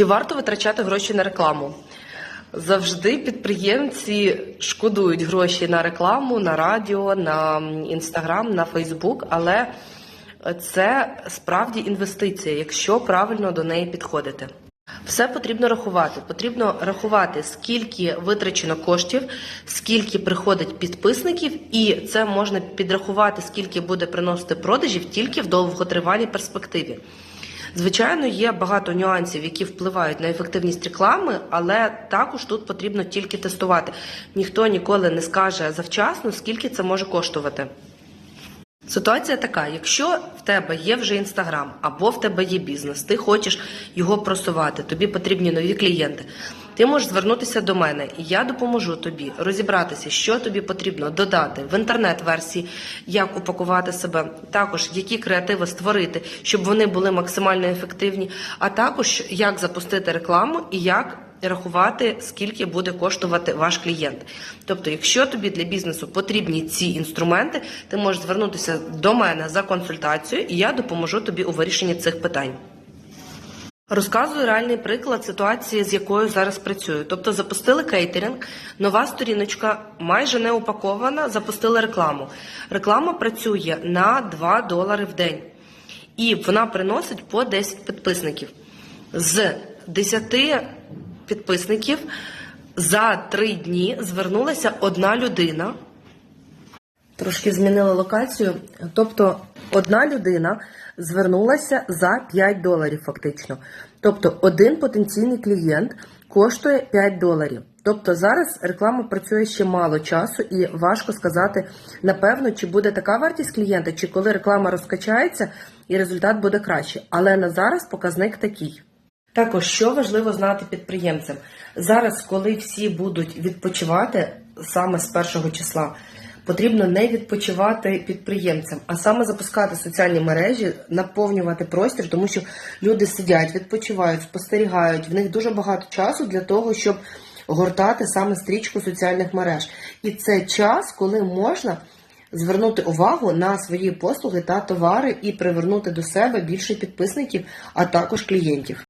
Чи варто витрачати гроші на рекламу? Завжди підприємці шкодують гроші на рекламу, на радіо, на інстаграм, на Фейсбук, але це справді інвестиція, якщо правильно до неї підходити. Все потрібно рахувати. Потрібно рахувати, скільки витрачено коштів, скільки приходить підписників, і це можна підрахувати, скільки буде приносити продажів тільки в довготривалій перспективі. Звичайно, є багато нюансів, які впливають на ефективність реклами, але також тут потрібно тільки тестувати. Ніхто ніколи не скаже завчасно, скільки це може коштувати. Ситуація така: якщо в тебе є вже інстаграм або в тебе є бізнес, ти хочеш його просувати, тобі потрібні нові клієнти. Ти можеш звернутися до мене, і я допоможу тобі розібратися, що тобі потрібно додати в інтернет-версії, як упакувати себе, також які креативи створити, щоб вони були максимально ефективні, а також як запустити рекламу і як рахувати, скільки буде коштувати ваш клієнт. Тобто, якщо тобі для бізнесу потрібні ці інструменти, ти можеш звернутися до мене за консультацією, і я допоможу тобі у вирішенні цих питань. Розказую реальний приклад ситуації, з якою зараз працюю. Тобто запустили кейтеринг, нова сторіночка майже не упакована, запустили рекламу. Реклама працює на 2 долари в день. І вона приносить по 10 підписників. З 10 підписників за 3 дні звернулася одна людина. Трошки змінила локацію. Тобто одна людина звернулася за 5 доларів фактично. Тобто один потенційний клієнт коштує 5 доларів. Тобто зараз реклама працює ще мало часу, і важко сказати напевно, чи буде така вартість клієнта, чи коли реклама розкачається і результат буде краще. Але на зараз показник такий. Також що важливо знати підприємцям зараз, коли всі будуть відпочивати саме з першого числа, потрібно не відпочивати підприємцям, а саме запускати соціальні мережі, наповнювати простір, тому що люди сидять, відпочивають, спостерігають. В них дуже багато часу для того, щоб гортати саме стрічку соціальних мереж. І це час, коли можна. Звернути увагу на свої послуги та товари і привернути до себе більше підписників, а також клієнтів.